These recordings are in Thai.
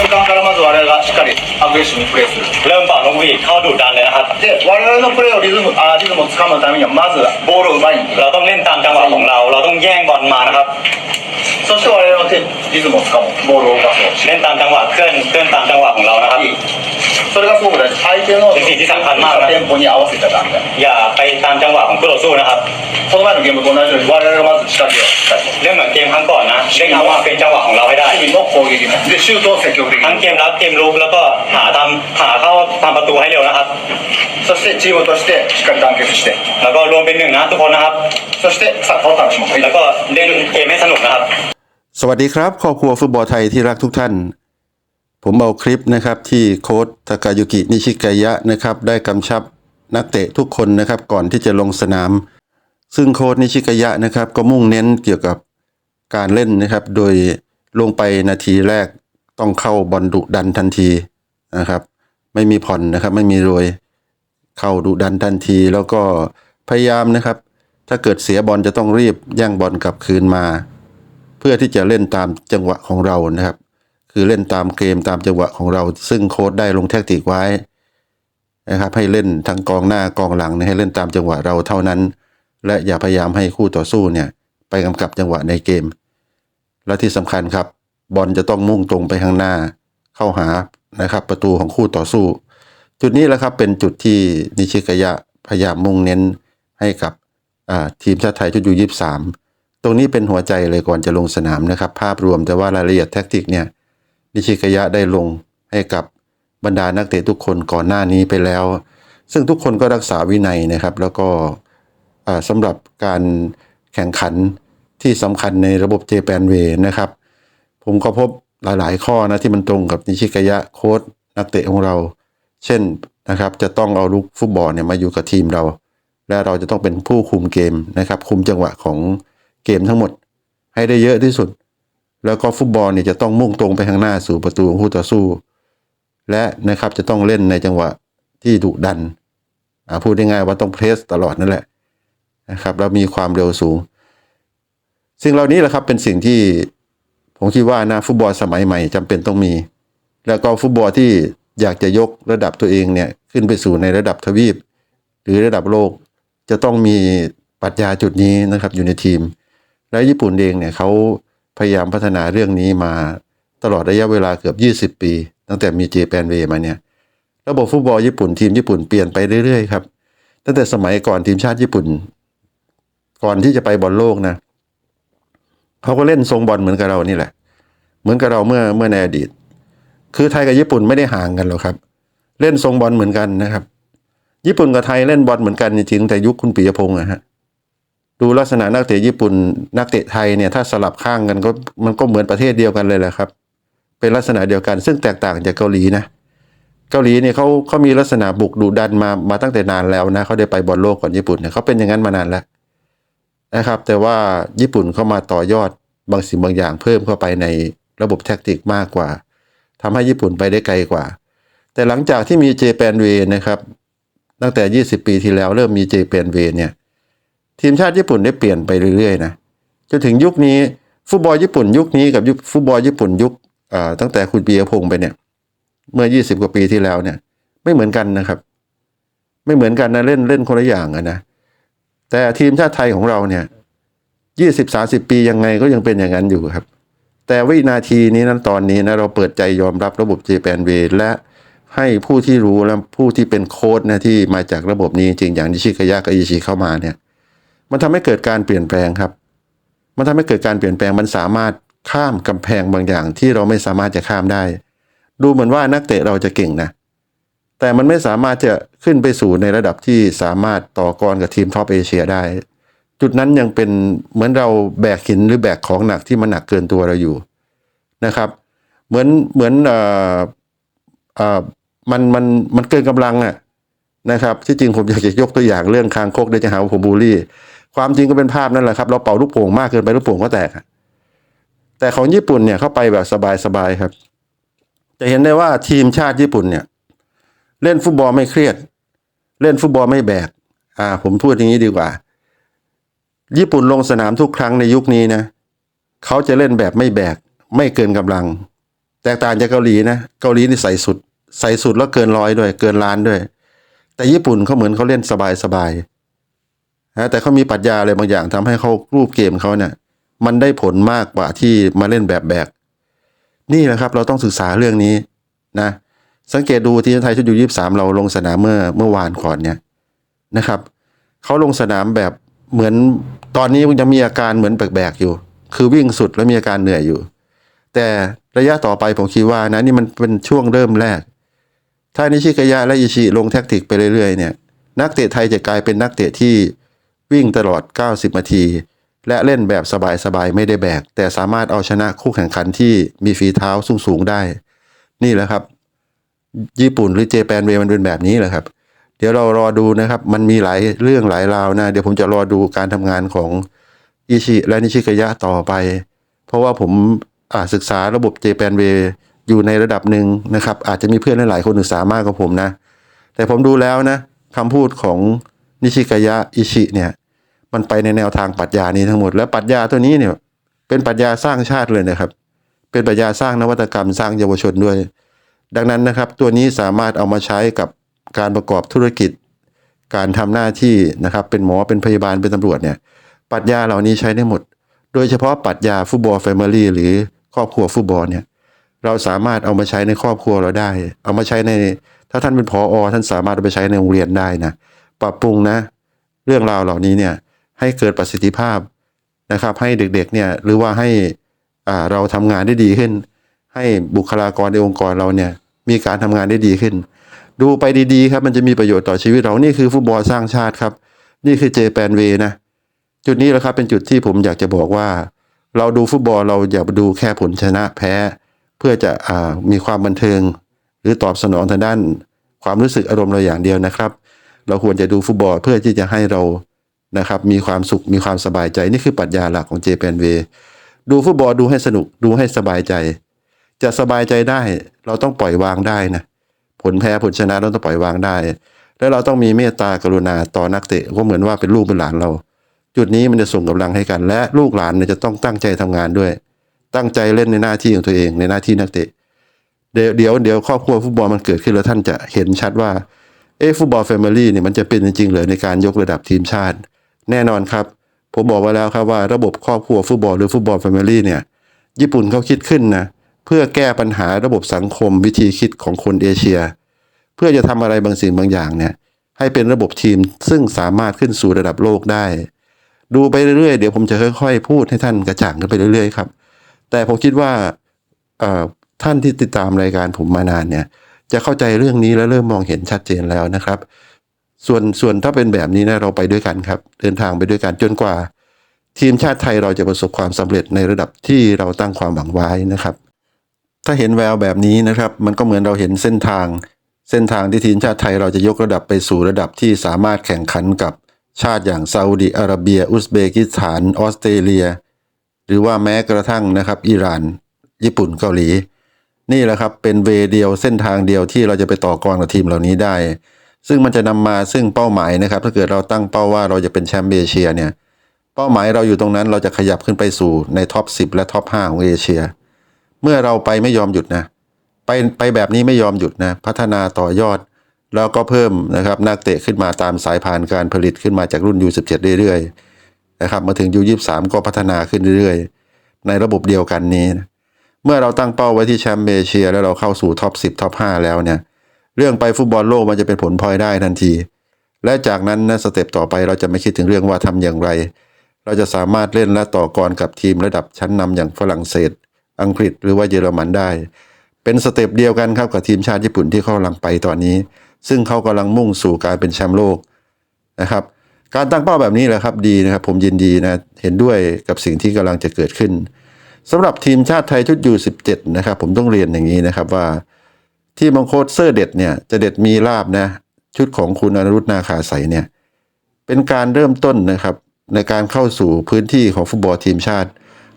瞬間からまず我々がしっかりアグレッシブにプレーする เริ่มเป่านกหวีดเข้าดุดันเลยนะครับ で我々のプレーをリズムあリズムをつかむためにはまずボールを奪いに行く เราต้องเล่นตามจังหวะของเรา เราต้องแย่งบอลมานะครับ そして我々の手リズムをつかむボールを動かそう เล่นตามจังหวะเคลื่อนเคลื่อนตามจังหวะของเรานะครับ それがすごく大事相手のสิ่งที่สำคัญมากนะテンポに合わせちゃダメだอย่าไปตามจังหวะของคู่ต่อสู้นะครับこの前のゲームと同じように我々がまず仕掛けをしたいเล่นเหมือนเกมครั้งก่อนนะเล่เอาว่าเป็นจังหวะของเราให้ได้の攻撃でシュートを積極的にทั้งเกมรับเกมลุกแล้วก็หาทำหาเข้าทำประตูให้เร็นะครับそしてチームとしてしっかり団結してแล้วก็รวมเป็นหนึ่สุกคนนครับそしてサッカーを楽しもうแล้วก็เล่นเกมให้สนุกนะครับสวัสดีครับครอบครัวฟุตบอลไทยที่รักทุกท่าน ผมเอาคลิปนะครับที่โค้ชทากายุกินิชิกายะนะครับได้กำชับนักเตะทุกคนนะครับก่อนที่จะลงสนาม ซึ่งโค้ชนิชิกายะนะครับก็มุ่งเน้นเกี่ยวกับการเล่นนะครับ โดยลงไปนาทีแรกต้องเข้าบอลดุดันทันทีนะครับ ไม่มีผ่อนนะครับไม่มีโรยเข้าดุดันทันที แล้วก็พยายามนะครับ ถ้าเกิดเสียบอลจะต้องรีบแย่งบอลกลับคืนมา เพื่อที่จะเล่นตามจังหวะของเรานะครับ คือเล่นตามเกมตามจังหวะของเรา ซึ่งโค้ดได้ลงแทคติกไว้นะครับให้เล่นทั้งกองหน้ากองหลังให้เล่นตามจังหวะเราเท่านั้น และอย่าพยายามให้คู่ต่อสู้เนี่ยไปกำกับจังหวะในเกม และที่สำคัญครับบอลจะต้องมุ่งตรงไปข้างหน้า เข้าหานะครับประตูของคู่ต่อสู้ จุดนี้แหละครับเป็นจุดที่นิชิกยะพยายามมุ่งเน้นให้กับทีมชาติไทยชุดยูยี่สามตรงนี้เป็นหัวใจเลยก่อนจะลงสนามนะครับ ภาพรวมแต่ว่ารายละเอียดแท็กติกเนี่ย นิชิกยะได้ลงให้กับบรรดานักเตะทุกคนก่อนหน้านี้ไปแล้ว ซึ่งทุกคนก็รักษาวินัยนะครับ แล้วก็สำหรับการแข่งขันที่สำคัญในระบบเจแปนเวนะครับ ผมก็พบหลายๆ ข้อนะที่มันตรงกับนิชิกยะโค้ชนักเตะของเรา เช่นนะครับจะต้องเอาลูกฟุตบอลเนี่ยมาอยู่กับทีมเรา และเราจะต้องเป็นผู้คุมเกมนะครับ คุมจังหวะของเกมทั้งหมด ให้ได้เยอะที่สุด แล้วก็ฟุตบอลเนี่ยจะต้องมุ่งตรงไปข้างหน้าสู่ประตูของคู่ต่อสู้ และนะครับจะต้องเล่นในจังหวะที่ดุดันอ่าพูดง่ายๆว่าต้องเพรสตลอดนั่นแหละนะครับแล้วมีความเร็วสูง สิ่งเหล่านี้แหละครับเป็นสิ่งที่ผมคิดว่านะฟุตบอลสมัยใหม่จำเป็นต้องมี แล้วก็ฟุตบอลที่อยากจะยกระดับตัวเองเนี่ยขึ้นไปสู่ในระดับทวีป หรือระดับโลกจะต้องมีปรัชญาจุดนี้นะครับอยู่ในทีม และญี่ปุ่นเองเนี่ยเขา พยายามพัฒนาเรื่องนี้มาตลอดระยะเวลาเกือบ 20 ปี ตั้งแต่มีเจแปนเวมาเนี่ยระบบฟุตบอลญี่ปุ่นทีมญี่ปุ่นเปลี่ยนไปเรื่อยๆครับตั้งแต่สมัยก่อนทีมชาติญี่ปุ่น ก่อนที่จะไปบอลโลกนะเขาก็เล่นทรงบอลเหมือนกับเรานี่แหละ เหมือนกับเราเมื่อเมื่อในอดีต คือไทยกับญี่ปุ่นไม่ได้ห่างกันหรอกครับ เล่นทรงบอลเหมือนกันนะครับ ญี่ปุ่นกับไทยเล่นบอลเหมือนกันจริงๆแต่ยุคคุณปิยพงษ์อะฮะ ดูลักษณะนักเตะญี่ปุ่น นักเตะไทยเนี่ยถ้าสลับข้างกันก็มันก็เหมือนประเทศเดียวกันเลยแหละครับ เป็นลักษณะเดียวกัน ซึ่งแตกต่างจากเกาหลีนะเกาหลีเนี่ยเขาเขามีลักษณะบุกดุดันมามาตั้งแต่นานแล้วนะเขาได้ไปบอลโลกก่อนญี่ปุ่นเนี่ยเขาเป็นอย่างนั้นมานานแล้วนะครับ แต่ว่าญี่ปุ่นเข้ามาต่อยอดบางสิ่งบางอย่างเพิ่มเข้าไปในระบบแท็กติกมากกว่าทำให้ญี่ปุ่นไปได้ไกลกว่า แต่หลังจากที่มีเจแปนเวนะครับตั้งแต่ 20 ปีที่แล้วเริ่มมีเจแปนเวเนี่ย ทีมชาติญี่ปุ่นได้เปลี่ยนไปเรื่อยๆนะจนถึงยุคนี้ฟุตบอลญี่ปุ่นยุคนี้กับยุคฟุตบอลญี่ปุ่นยุคตั้งแต่คุณปียพงษ์ไปเนี่ยเมื่อ 20 กว่าปีที่แล้วเนี่ย ไม่เหมือนกันนะครับ ไม่เหมือนกันนะเล่นเล่นคนละอย่างนะแต่ทีมชาติไทยของเราเนี่ย20 30ปียังไงก็ยังเป็นอย่างนั้นอยู่ครับ แต่วินาทีนี้นั้นตอนนี้นะเราเปิดใจยอมรับระบบ JPN w และให้ผู้ที่รู้และผู้ที่เป็นโค้ดนะที่มาจากระบบนี้จริงอย่างนิชิกายะกับอิชิเข้ามาเนี่ย มันทำให้เกิดการเปลี่ยนแปลงครับ มันทำให้เกิดการเปลี่ยนแปลงมันสามารถข้ามกำแพงบางอย่างที่เราไม่สามารถจะข้ามได้ ดูเหมือนว่านักเตะเราจะเก่งนะ แต่มันไม่สามารถจะขึ้นไปสู่ในระดับที่สามารถต่อกรกับทีมท็อปเอเชียได้ จุดนั้นยังเป็นเหมือนเราแบกหินหรือแบกของหนักที่มันหนักเกินตัวเราอยู่นะครับ เหมือนเหมือนเอ่อเอ่อมันมันมันเกินกำลังอะนะครับ ที่จริงผมอยากจะยกตัวอย่างเรื่องคางคกเดี๋ยวจะหาว่าผมบูลลี่ ความจริงก็เป็นภาพนั่นแหละครับ เราเป่าลูกโป่งมากเกินไปลูกโป่งก็แตก แต่ของญี่ปุ่นเนี่ยเข้าไปแบบสบายๆครับ จะเห็นได้ว่าทีมชาติญี่ปุ่นเนี่ย เล่นฟุตบอลไม่เครียด เล่นฟุตบอลไม่แบก อ่า ผมพูดอย่างนี้ดีกว่า ญี่ปุ่นลงสนามทุกครั้งในยุคนี้นะเขาจะเล่นแบบไม่แบก ไม่เกินกำลัง แตกต่างจากเกาหลีนะเกาหลีนี่ใส่สุด ใส่สุดแล้วเกินร้อยด้วย เกินล้านด้วย แต่ญี่ปุ่นเขาเหมือนเขาเล่นสบายสบายๆ นะแต่เขามีปรัชญาอะไรบางอย่างทำให้เขารูปเกมเขาเนี่ยมันได้ผลมากกว่าที่มาเล่นแบบแบก นี่แหละครับเราต้องศึกษาเรื่องนี้นะสังเกตดูทีมไทยชุดยูยี่สามเราลงสนามเมื่อเมื่อวานก่อนเนี่ยนะครับเขาลงสนามแบบเหมือนตอนนี้ยังมีอาการเหมือนแบกๆอยู่ คือวิ่งสุดแล้วมีอาการเหนื่อยอยู่ แต่ระยะต่อไปผมคิดว่านะนี่มันเป็นช่วงเริ่มแรก ถ้านิชิกายะและอิชิลงแท็กติกไปเรื่อยๆเนี่ยนักเตะไทยจะกลายเป็นนักเตะที่ วิ่งตลอด 90 นาที และเล่นแบบสบายๆ ไม่ได้แบก แต่สามารถเอาชนะคู่แข่งขันที่มีฝีเท้าสูงๆได้ นี่แหละครับ ญี่ปุ่นหรือเจแปนเวมันเป็นแบบนี้แหละครับ เดี๋ยวเรารอดูนะครับ มันมีหลายเรื่องหลายราวนะ เดี๋ยวผมจะรอดูการทำงานของอิชิและนิชิกายะต่อไป เพราะว่าผมอาศึกษาระบบเจแปนเวอยู่ในระดับหนึ่งนะครับ อาจจะมีเพื่อนหลายๆคนศึกษามากกว่าผมนะ แต่ผมดูแล้วนะคำพูดของนิชิกายะอิชิเนี่ย มันไปในแนวทางปรัชญานี้ทั้งหมด และปรัชญาตัวนี้เนี่ยเป็นปรัชญาสร้างชาติเลยนะครับ เป็นปรัชญาสร้างนวัตกรรมสร้างเยาวชนด้วย ดังนั้นนะครับ ตัวนี้สามารถเอามาใช้กับการประกอบธุรกิจ การทำหน้าที่นะครับ เป็นหมอเป็นพยาบาลเป็นตำรวจเนี่ยปรัชญาเหล่านี้ใช้ได้หมด โดยเฉพาะปรัชญาฟุตบอลแฟมิลี่หรือครอบครัวฟุตบอลเนี่ยเราสามารถเอามาใช้ในครอบครัวเราได้ เอามาใช้ในถ้าท่านเป็นผออท่านสามารถเอาไปใช้ในโรงเรียนได้นะปรับปรุงนะ เรื่องราวเหล่านี้เนี่ย ให้เกิดประสิทธิภาพนะครับ ให้เด็กๆเนี่ยหรือว่าให้อ่าเราทำงานได้ดีขึ้น ให้บุคลากรในองค์กรเราเนี่ยมีการทำงานได้ดีขึ้น ดูไปดีๆครับมันจะมีประโยชน์ต่อชีวิตเรานี่คือฟุตบอลสร้างชาติครับ นี่คือเจแปนเวนะจุดนี้แหละครับเป็นจุดที่ผมอยากจะบอกว่า เราดูฟุตบอลเราอย่าดูแค่ผลชนะแพ้ เพื่อจะอ่ามีความบันเทิง หรือตอบสนองทางด้านความรู้สึกอารมณ์เราอย่างเดียวนะครับ เราควรจะดูฟุตบอลเพื่อที่จะให้เรา นะครับมีความสุขมีความสบายใจนี่คือปรัชญาหลักของเจแปนเวดูฟุตบอลดูให้สนุกดูให้สบายใจ จะสบายใจได้เราต้องปล่อยวางได้นะผลแพ้ผลชนะเราต้องปล่อยวางได้ แล้วเราต้องมีเมตตากรุณาต่อนักเตะก็เหมือนว่าเป็นลูกเป็นหลานเรา จุดนี้มันจะส่งกำลังให้กัน และลูกหลานเนี่ยจะต้องตั้งใจทำงานด้วย ตั้งใจเล่นในหน้าที่ของตัวเองในหน้าที่นักเตะ เดี๋ยวเดี๋ยวเดี๋ยวครอบครัวฟุตบอลมันเกิดขึ้นแล้วท่านจะเห็นชัดว่าเอ๊ะฟุตบอลแฟมิลี่เนี่ยมันจะเป็นจริงๆเลยในการยกระดับทีมชาติ แน่นอนครับ ผมบอกไว้แล้วครับว่าระบบครอบครัวฟุตบอลหรือฟุตบอลแฟมิลี่เนี่ย ญี่ปุ่นเขาคิดขึ้นนะเพื่อแก้ปัญหาระบบสังคมวิธีคิดของคนเอเชีย เพื่อจะทำอะไรบางสิ่งบางอย่างเนี่ยให้เป็นระบบทีมซึ่งสามารถขึ้นสู่ระดับโลกได้ ดูไปเรื่อยๆ เดี๋ยวผมจะค่อยๆ พูดให้ท่านกระจ่างกันไปเรื่อยๆครับ แต่ผมคิดว่าท่านที่ติดตามรายการผมมานานเนี่ยจะเข้าใจเรื่องนี้และเริ่มมองเห็นชัดเจนแล้วนะครับ ส่วนส่วนถ้าเป็นแบบนี้นะเราไปด้วยกันครับ เดินทางไปด้วยกันจนกว่า ทีมชาติไทยเราจะประสบความสำเร็จในระดับที่เราตั้งความหวังไว้นะครับ ถ้าเห็นแววแบบนี้นะครับ มันก็เหมือนเราเห็นเส้นทาง เส้นทางที่ทีมชาติไทยเราจะยกระดับไปสู่ระดับที่สามารถแข่งขันกับชาติอย่างซาอุดิอาระเบีย อุซเบกิสถาน ออสเตรเลีย หรือว่าแม้กระทั่งนะครับ อิหร่าน ญี่ปุ่นเกาหลี นี่แหละครับเป็นเวเดียวเส้นทางเดียวที่เราจะไปต่อกรกับทีมเหล่านี้ได้ ซึ่งมันจะนำมาซึ่งเป้าหมายนะครับ ถ้าเกิดเราตั้งเป้าว่าเราจะเป็นแชมป์เอเชียเนี่ยเป้าหมายเราอยู่ตรงนั้นเราจะขยับขึ้นไปสู่ในท็อป 10 และท็อป 5 ของเอเชีย เมื่อเราไปไม่ยอมหยุดนะไปไปแบบนี้ไม่ยอมหยุดนะพัฒนาต่อยอด แล้วก็เพิ่มนะครับนักเตะขึ้นมาตามสายพานการผลิตขึ้นมาจากรุ่น U17 เรื่อยๆนะครับมาถึง U23 ก็พัฒนาขึ้นเรื่อยๆ ในระบบเดียวกันนี้ เมื่อเราตั้งเป้าไว้ที่แชมป์เอเชีย แล้วเราเข้าสู่ท็อป 10 ท็อป 5 แล้วเนี่ย เรื่องไปฟุตบอลโลกมันจะเป็นผลพลอยได้ทันที และจากนั้นนะสเต็ปต่อไปเราจะไม่คิดถึงเรื่องว่าทำอย่างไร เราจะสามารถเล่นและต่อกรกับทีมระดับชั้นนำอย่างฝรั่งเศส อังกฤษหรือว่าเยอรมันได้ เป็นสเต็ปเดียวกันครับกับทีมชาติญี่ปุ่นที่เขากำลังไปตอนนี้ ซึ่งเขากำลังมุ่งสู่การเป็นแชมป์โลกนะครับการตั้งเป้าแบบนี้แหละครับดีนะครับ ผมยินดีนะเห็นด้วยกับสิ่งที่กำลังจะเกิดขึ้นสำหรับทีมชาติไทยชุดยู17นะครับผมต้องเรียนอย่างนี้นะครับว่า ที่มังโคดเซอร์เด็ดเนี่ยจะเด็ดมีลาบนะชุดของคุณอนุรุตนาคาใสเนี่ยเป็นการเริ่มต้นนะครับในการเข้าสู่พื้นที่ของฟุตบอลทีมชาติ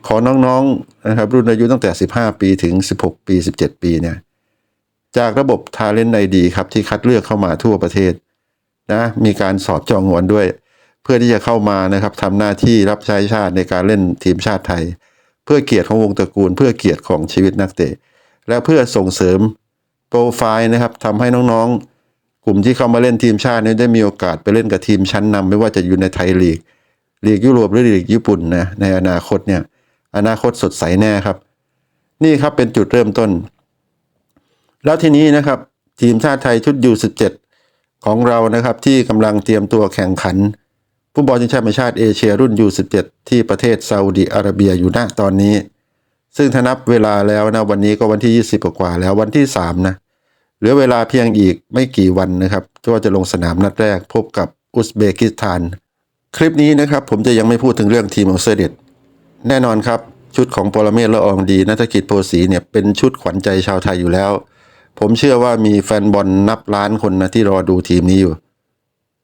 ของน้องๆนะครับรุ่นอายุตั้งแต่ 15 ปีถึง 16 ปี 17 ปีเนี่ยจากระบบทาเลนไอดีครับที่คัดเลือกเข้ามาทั่วประเทศนะมีการสอบจองงวนด้วย เพื่อที่จะเข้ามานะครับทำหน้าที่รับใช้ชาติในการเล่นทีมชาติไทย เพื่อเกียรติของวงตระกูล เพื่อเกียรติของชีวิตนักเตะ และเพื่อส่งเสริม ปรไฟล์นะครับทำให้น้องๆ กลุ่มที่เข้ามาเล่นทีมชาตินี่ได้มีโอกาสไปเล่นกับทีมชั้นนำไม่ว่าจะอยู่ในไทยลีกลีกยุโรปหรือลีกญี่ปุ่นนะในอนาคตเนี่ยอนาคตสดใสแน่ครับ นี่ครับเป็นจุดเริ่มต้น แล้วทีนี้นะครับ ทีมชาติไทยชุดยู17ของเรานะครับที่กำลังเตรียมตัวแข่งขันฟุตบอลชิงแชมป์ชาติเอเชียรุ่นยู17ที่ประเทศซาอุดิอาระเบียอยู่ณตอนนี้ ซึ่งถ้านับเวลาแล้วนะวันนี้ก็วันที่ 20 กว่าแล้ววันที่3นะ ลือเวลาเพียงอีกไม่กี่วันนะครับก็จะลงสนามนัดแรกพบกับอุซเบกิสถาน คลิปนี้นะครับผมจะยังไม่พูดถึงเรื่องทีมของเสด็จแน่นอนครับ ชุดของปรเมศละอองดีนัฐกิจโพสีเนี่ยเป็นชุดขวัญใจชาวไทยอยู่แล้ว ผมเชื่อว่ามีแฟนบอลนับล้านคนนะที่รอดูทีมนี้อยู่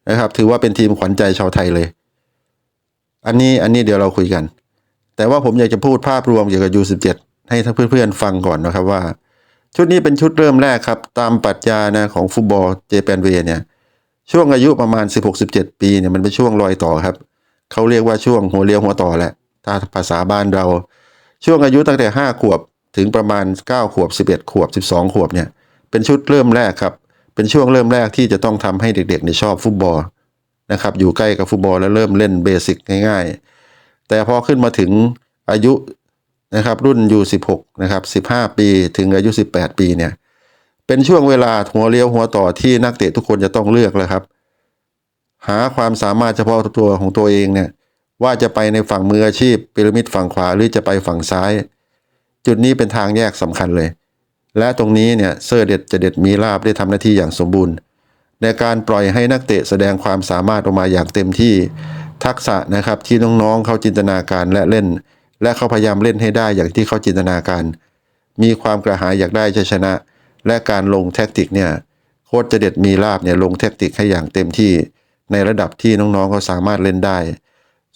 นะครับ ถือว่าเป็นทีมขวัญใจชาวไทยเลย อันนี้อันนี้เดี๋ยวเราคุยกัน แต่ว่าผมอยากจะพูดภาพรวมเกี่ยวกับ U17 ให้ท่านเพื่อนๆฟังก่อนนะครับว่า ชุดนี้เป็นชุดเริ่มแรกครับ ตามปรัชญานะของฟุตบอลเจแปนเวเนี่ยช่วงอายุประมาณ 16-17 ปีเนี่ยมันเป็นช่วงรอยต่อครับ เขาเรียกว่าช่วงหัวเรียวหัวต่อแหละถ้าภาษาบ้านเรา ช่วงอายุตั้งแต่ 5 ขวบถึงประมาณ 9 ขวบ 11 ขวบ 12 ขวบเนี่ยเป็นชุดเริ่มแรกครับ เป็นช่วงเริ่มแรกที่จะต้องทำให้เด็กๆเนี่ยชอบฟุตบอลนะครับอยู่ใกล้กับฟุตบอลแล้วเริ่มเล่นเบสิกง่าย ๆ แต่พอขึ้นมาถึงอายุ นะครับรุ่น U16 นะครับ15 ปีถึงอายุ 18 ปีเนี่ยเป็นช่วงเวลาหัวเลี้ยวหัวต่อที่นักเตะทุกคนจะต้องเลือกแล้วครับ หาความสามารถเฉพาะตัวของตัวเองเนี่ยว่าจะไปในฝั่งมืออาชีพพีระมิดฝั่งขวาหรือจะไปฝั่งซ้าย จุดนี้เป็นทางแยกสำคัญเลย และตรงนี้เนี่ยเซอร์เด็ดจะเด็ดมีลาบได้ทำหน้าที่อย่างสมบูรณ์ ในการปล่อยให้นักเตะแสดงความสามารถออกมาอย่างเต็มที่ทักษะนะครับที่น้องๆเขาจินตนาการและเล่น และเขาพยายามเล่นให้ได้อย่างที่เขาจินตนาการ มีความกระหายอยากได้ชัยชนะ และการลงแท็กติกเนี่ยโค้ชจเด็ดมีลาบเนี่ยลงแท็กติกให้อย่างเต็มที่ในระดับที่น้องๆเขาสามารถเล่นได้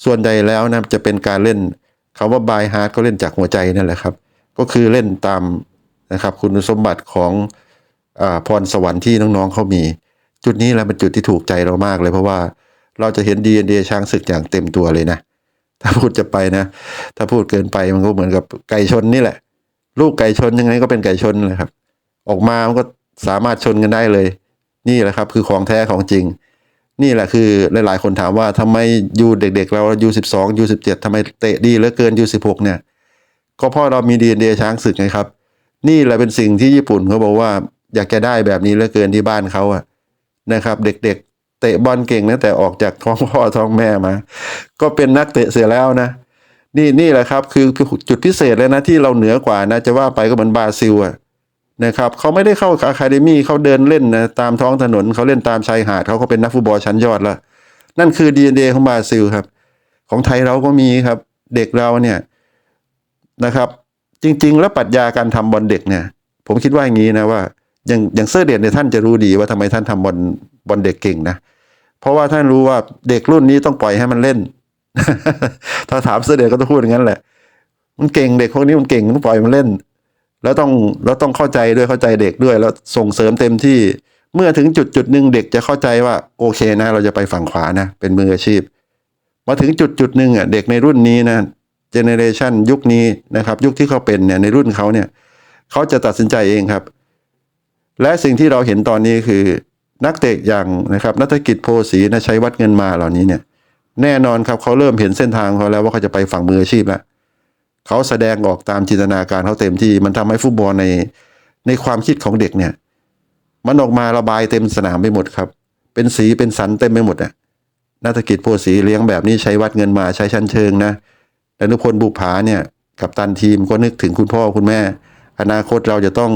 ส่วนใหญ่แล้วนะจะเป็นการเล่นคำว่าบายฮาร์ดก็เล่นจากหัวใจนั่นแหละครับ ก็คือเล่นตามนะครับคุณสมบัติของอาพรสวรรค์ที่น้องๆเขามี จุดนี้แหละเป็นจุดที่ถูกใจเรามากเลยเพราะว่าเราจะเห็น DNA ช้างศึกอย่างเต็มตัวเลยนะ ถ้าพูดจะไปนะ ถ้าพูดเกินไปมันก็เหมือนกับไก่ชนนี่แหละ ลูกไก่ชนยังไงก็เป็นไก่ชนเลยครับ ออกมามันก็สามารถชนกันได้เลย นี่แหละครับ คือของแท้ของจริง นี่แหละคือหลาย ๆ คนถามว่าทำไมยูเด็ก ๆ เรายูสิบสองยูสิบเจ็ดทำไมเตะดีเหลือเกินยูสิบหกเนี่ย ก็เพราะเรามีดีเอ็นเช้างศึกไงครับ นี่แหละเป็นสิ่งที่ญี่ปุ่นเขาบอกว่า อยากจะได้แบบนี้เหลือเกินที่บ้านเขาอะนะครับ เด็ก ๆ เตะบอลเก่งนะแต่ออกจากท้องพ่อท้องแม่มา ก็เป็นนักเตะเสียแล้วนะ นี่นี่แหละครับคือจุดพิเศษเลยนะที่เราเหนือกว่านะจะว่าไปก็เหมือนบราซิลอะนะครับเขาไม่ได้เข้าอะคาเดมี่เขาเดินเล่นนะตามท้องถนนเขาเล่นตามชายหาดเขาก็เป็นนักฟุตบอลชั้นยอดแล้วนั่นคือ DNA ของบราซิลครับ ของไทยเราก็มีครับ เด็กเราเนี่ยนะครับ จริง ๆ แล้วปรัชญาการทำบอลเด็กเนี่ย ผมคิดว่าอย่างนี้นะว่าอย่างอย่างเซอร์เดนเนี่ยท่านจะรู้ดีว่าทำไมท่านทำบอลบอลเด็กเก่งนะ เพราะว่าท่านรู้ว่าเด็กรุ่นนี้ต้องปล่อยให้มันเล่น ถ้าถามเสด็จก็ต้องพูดอย่างนั้นแหละ มันเก่งเด็กพวกนี้มันเก่งต้องปล่อยมันเล่น แล้วต้องแล้วต้องเข้าใจด้วยเข้าใจเด็กด้วยแล้วส่งเสริมเต็มที่ เมื่อถึงจุดจุดหนึ่งเด็กจะเข้าใจว่าโอเคนะ เราจะไปฝั่งขวานะเป็นมืออาชีพ มาถึงจุดจุดหนึ่งอะเด็กในรุ่นนี้นะเจเนเรชันยุคนี้นะครับ ยุคที่เขาเป็นเนี่ยในรุ่นเขาเนี่ยเขาจะตัดสินใจเองครับ และสิ่งที่เราเห็นตอนนี้คือ นักเตะอย่างนะครับนักกิจโพสีนะชัยวัดเงินมาเหล่านี้เนี่ย แน่นอนครับเขาเริ่มเห็นเส้นทางเขาแล้วว่าเขาจะไปฝั่งมืออาชีพแล้วเขาแสดงออกตามจินตนาการเขาเต็มที่มันทำให้ฟุตบอลในในความคิดของเด็กเนี่ย มันออกมาระบายเต็มสนามไปหมดครับ เป็นสีเป็นสันเต็มไปหมดอะนักกิจโพสีเลี้ยงแบบนี้ใช้วัดเงินมาใช้ชั้นเชิงนะดนุพลบุภาเนี่ยกับตันทีมก็นึกถึงคุณพ่อคุณแม่ อนาคตเราจะต้อง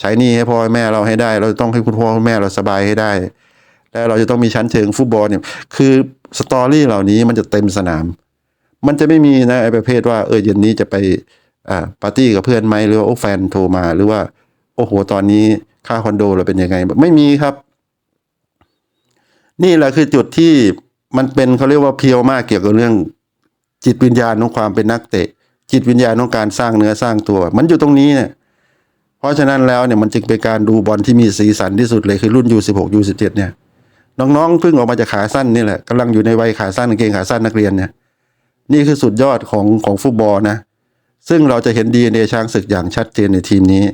ใช้หนี้ให้พ่อแม่เราให้ได้ เราต้องให้คุณพ่อแม่เราสบายให้ได้ แล้วเราจะต้องมีชั้นเชิงฟุตบอลเนี่ยคือสตอรี่เหล่านี้มันจะเต็มสนาม มันจะไม่มีนะไอ้ประเภทว่าเออเย็นนี้จะไปอ่าปาร์ตี้กับเพื่อนไหมหรือว่าโอ้แฟนโทรมาหรือว่า โอ้โหตอนนี้ค่าคอนโดเราเป็นยังไงไม่มีครับ นี่แหละคือจุดที่มันเป็นเขาเรียกว่าเพียวมากเกี่ยวกับเรื่อง จิตวิญญาณของความเป็นนักเตะ จิตวิญญาณของการสร้างเนื้อสร้างตัว มันอยู่ตรงนี้เนี่ย ราะฉะนั้นแล้วเนี่ยมันจึงเป็นการดูบอลที่มีสีสันที่สุดเลยคือรุ่น U16 U17 เนี่ยน้องๆเพิ่งออกมาจากขาสั้นนี่แหละกำลังอยู่ในวัยขาสั้นกางเกงขาสั้นนักเรียนเนี่ยนี่คือสุดยอดของของฟุตบอลนะซึ่งเราจะเห็น DNA ช้างศึกอย่างชัดเจนในทีมนี้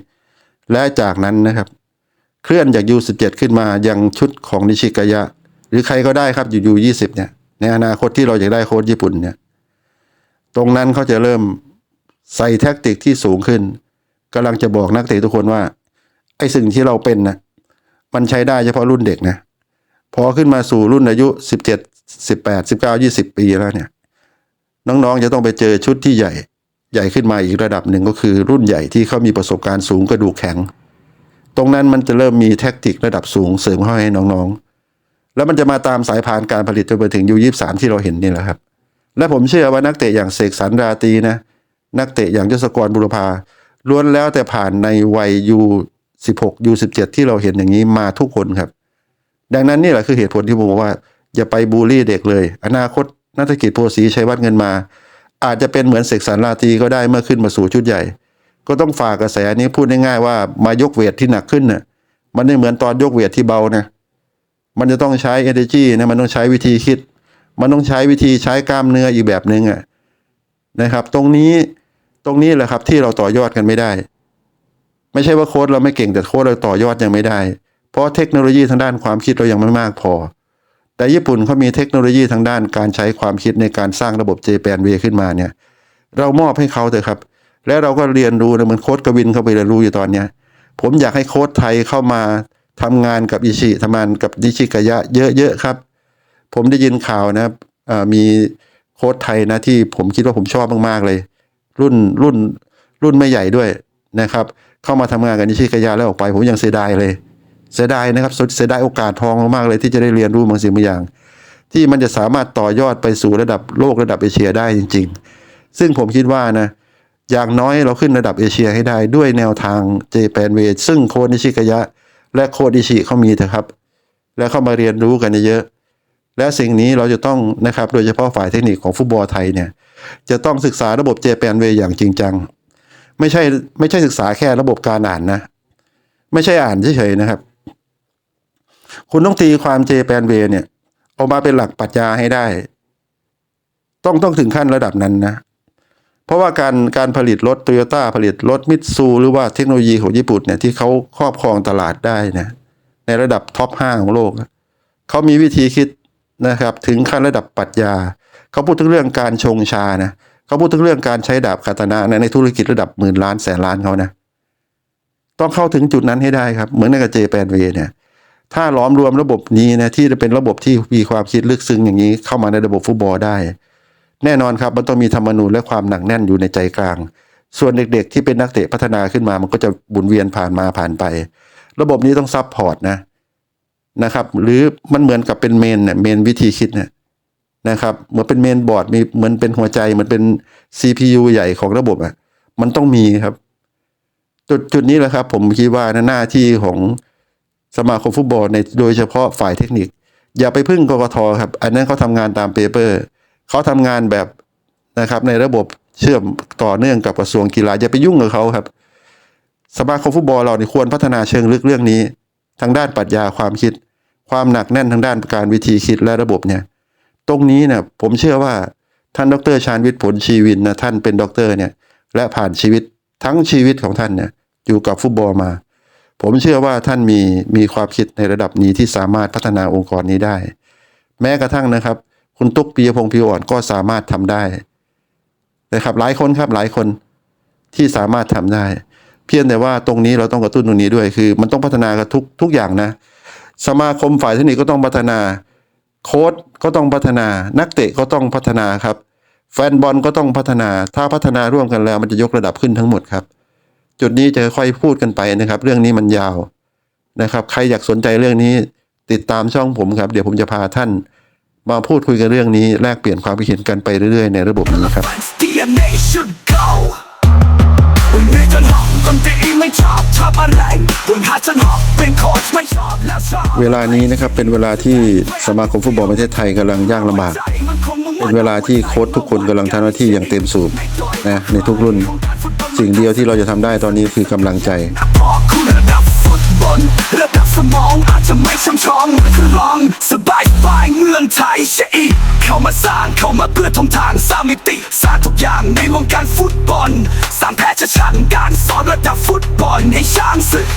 และจากนั้นนะครับ เคลื่อนจาก U17 ขึ้นมายังชุดของนิชิกายะ หรือใครก็ได้ครับอยู่ U20 เนี่ยในอนาคตที่เราอยากได้โค้ชญี่ปุ่นเนี่ยตรงนั้นเขาจะเริ่มใส่แท็กติกที่สูงขึ้น กำลังจะบอกนักเตะทุกคนว่า ไอ้สิ่งที่เราเป็นนะมันใช้ได้เฉพาะรุ่นเด็กนะพอขึ้นมาสู่รุ่นอายุ17 18 19 20ปีแล้วเนี่ย น้องๆจะต้องไปเจอชุดที่ใหญ่ ใหญ่ขึ้นมาอีกระดับหนึ่งก็คือรุ่นใหญ่ที่เขามีประสบการณ์สูงกระดูกแข็ง ตรงนั้นมันจะเริ่มมีแท็กติกระดับสูงเสริมเข้าให้น้องๆ แล้วมันจะมาตามสายพานการผลิตจนไปถึงยูยี่สามที่เราเห็นนี่แหละครับ และผมเชื่อว่านักเตะอย่างเสกสรรราตีนะนักเตะอย่างยศกรบุรพา ล้วนแล้วแต่ผ่านในวัยยูสิบหกยูสิบเจ็ดที่เราเห็นอย่างนี้มาทุกคนครับ ดังนั้นนี่แหละคือเหตุผลที่ผมบอกว่า อย่าไปบูลลี่เด็กเลย อนาคตนักธุรกิจโพสีชัยวัฒน์เงินมา อาจจะเป็นเหมือนเสกสรรราตีก็ได้เมื่อขึ้นมาสู่ชุดใหญ่ ก็ต้องฝากกระแสนี้พูดง่ายๆว่ามายกเวทที่หนักขึ้นน่ะมันไม่เหมือนตอนยกเวทที่เบานะมันจะต้องใช้ energy นะมันต้องใช้วิธีคิด มันต้องใช้วิธีใช้กล้ามเนื้ออีกแบบหนึ่งอะนะครับ ตรงนี้ ตรงนี้แหละครับที่เราต่อยอดกันไม่ได้ ไม่ใช่ว่าโค้ดเราไม่เก่งแต่โค้ดเราต่อยอดยังไม่ได้ เพราะเทคโนโลยีทางด้านความคิดเรายังไม่มากพอ แต่ญี่ปุ่นเขามีเทคโนโลยีทางด้านการใช้ความคิดในการสร้างระบบ Japan Way ขึ้นมาเนี่ย เรามอบให้เขาเถอะครับ แล้วเราก็เรียนรู้นะเหมือนโค้ดกวินเข้าไปเรียนรู้อยู่ตอนเนี้ยผมอยากให้โค้ดไทยเข้ามาทำงานกับอิชิทำงานกับดิชิกายะเยอะๆครับ ผมได้ยินข่าวนะมีโค้ดไทยนะที่ผมคิดว่าผมชอบมากๆเลย รุ่นรุ่นรุ่นไม่ใหญ่ด้วยนะครับ เข้ามาทำงานกับนิชิกายะแล้วออกไป ผมยังเสียดายเลย เสียดายนะครับเสียดายโอกาสทองมากๆเลย ที่จะได้เรียนรู้บางสิ่งบางอย่าง ที่มันจะสามารถต่อยอดไปสู่ระดับโลกระดับเอเชียได้จริง ๆ ซึ่งผมคิดว่านะอย่างน้อยเราขึ้นระดับเอเชียให้ได้ด้วยแนวทางเจแปนเวซึ่งโคดนิชิกายะ และโคดอิชิเขามีเถอะครับ แล้วเข้ามาเรียนรู้กันเยอะ และสิ่งนี้เราจะต้องนะครับโดยเฉพาะฝ่ายเทคนิคของฟุตบอลไทยเนี่ยจะต้องศึกษาระบบเจแปนเวอย่างจริงจัง ไม่ใช่ไม่ใช่ศึกษาแค่ระบบการอ่านนะ ไม่ใช่อ่านเฉยๆนะครับ คุณต้องตีความเจแปนเวเนี่ยออกมาเป็นหลักปรัชญาให้ได้ ต้องต้องถึงขั้นระดับนั้นนะ เพราะว่าการการผลิตรถโตโยต้าผลิตรถมิตซูหรือว่าเทคโนโลยีของญี่ปุ่นเนี่ยที่เขาครอบครองตลาดได้นะในระดับท็อปห้าของโลกเขามีวิธีคิด นะครับถึงขั้นระดับปรัชญาเขาพูดถึงเรื่องการชงชานะเขาพูดถึงเรื่องการใช้ดาบคาตานะนในธุรกิจระดับหมื่นล้านแสนล้านเขานะต้องเข้าถึงจุดนั้นให้ได้ครับ เหมือนในกับเจแปนเวเนี่ยถ้าล้อมรวมระบบนี้นะที่จะเป็นระบบที่มีความคิดลึกซึ้งอย่างนี้ เข้ามาในระบบฟุตบอลได้ แน่นอนครับมันต้องมีธรรมนูญและความหนักแน่นอยู่ในใจกลาง ส่วนเด็กๆ ที่เป็นนักเตะพัฒนาขึ้นมามันก็จะบุนเวียนผ่านมาผ่านไป ระบบนี้ต้องซับพอร์ตนะ นะครับ หรือมันเหมือนกับเป็นเมนเนี่ยเมนวิธีคิดเนี่ยนะครับเหมือนเป็นเมนบอร์ดมีเหมือนเป็นหัวใจเหมือนเป็น CPU ใหญ่ของระบบอะมันต้องมีครับ จุดจุดนี้แหละครับ ผมคิดว่าหน้าที่ของสมาคมฟุตบอลในโดยเฉพาะฝ่ายเทคนิค อย่าไปพึ่งกกทครับ อันนั้นเขาทำงานตามเปเปอร์เขาทำงานแบบนะครับ ในระบบเชื่อมต่อเนื่องกับกระทรวงกีฬาอย่าไปยุ่งกับเขาครับ สมาคมฟุตบอลเราเนี่ยควรพัฒนาเชิงลึกเรื่องนี้ ทางด้านปรัชญาความคิด ความหนักแน่นทางด้านการวิธีคิดและระบบเนี่ย ตรงนี้เนี่ยผมเชื่อว่าท่านดรชาญวิทย์ผลชีวินนะท่านเป็นด็อกเตอร์เนี่ยและผ่านชีวิตทั้งชีวิตของท่านเนี่ยอยู่กับฟุตบอลมา ผมเชื่อว่าท่านมีมีความคิดในระดับนี้ที่สามารถพัฒนาองค์กรนี้ได้ แม้กระทั่งนะครับ คุณตุ๊กปียพงศ์พิวอ่อนก็สามารถทำได้นะครับหลายคนครับหลายคนที่สามารถทำได้ เพียงแต่ว่าตรงนี้เราต้องกระตุ้นตรงนี้ด้วยคือ มันต้องพัฒนากับทุกทุกอย่างนะ สมาคมฝ่ายเทคนิคก็ต้องพัฒนา โค้ดก็ต้องพัฒนา นักเตะก็ต้องพัฒนาครับ แฟนบอลก็ต้องพัฒนา ถ้าพัฒนาร่วมกันแล้ว มันจะยกระดับขึ้นทั้งหมดครับ จุดนี้จะค่อยพูดกันไปนะครับ เรื่องนี้มันยาวนะครับ ใครอยากสนใจเรื่องนี้ติดตามช่องผมครับ เดี๋ยวผมจะพาท่านมาพูดคุยกันเรื่องนี้แลกเปลี่ยนความคิดเห็นกันไปเรื่อยๆ ในระบบนี้ครับ วันนี้จนหอกดนตรีไม่ชอบชอบอะไรวันหาจนหอกเป็นโค้ชไม่ชอบแล้วชอบเวลานี้นะครับเป็นเวลาที่สมาคมฟุตบอลประเทศไทยกำลังยากลำบากเป็นเวลาที่โค้ชทุกคนกำลังทำหน้าที่อย่างเต็มสูบนะในทุกรุ่น สิ่งเดียวที่เราจะทำได้ตอนนี้คือกำลังใจ สมองอาจจะไม่ช่ำชองหรืคือลอง สบายบายเมืองไทยเชียอีเข้ามาสร้างเข้ามาเพื่อทงทางสร้างมิติสร้างทุกอย่างในวงการฟุตบอลสร้างแพ้ชะชันการสอนระดับฟุตบอลให้ช่างศึก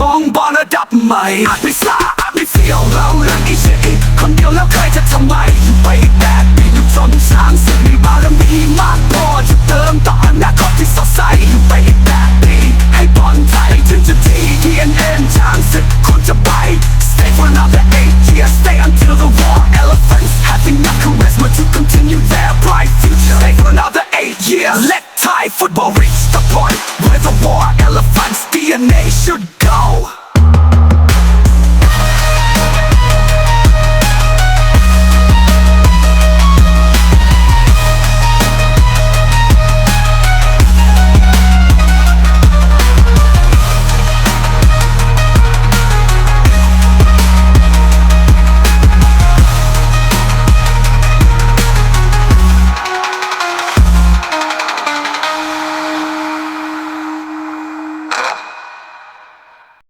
มองบอลระดับใหม่อาจไม่ซ่าอาจไม่เฟี้ยวเราเรื่องอีเชอีคนเดียวแล้วใครจะทำไมอยู่ไปอีกแบบปีนุกจนสร้างศึกมีบารมีมากพอจะเติมต่ออนาคตที่สดใสอยู่ไปอีกแบบปีให้บอลไทย today The end times it could to bite Stay for another eight years Stay until the war. Elephants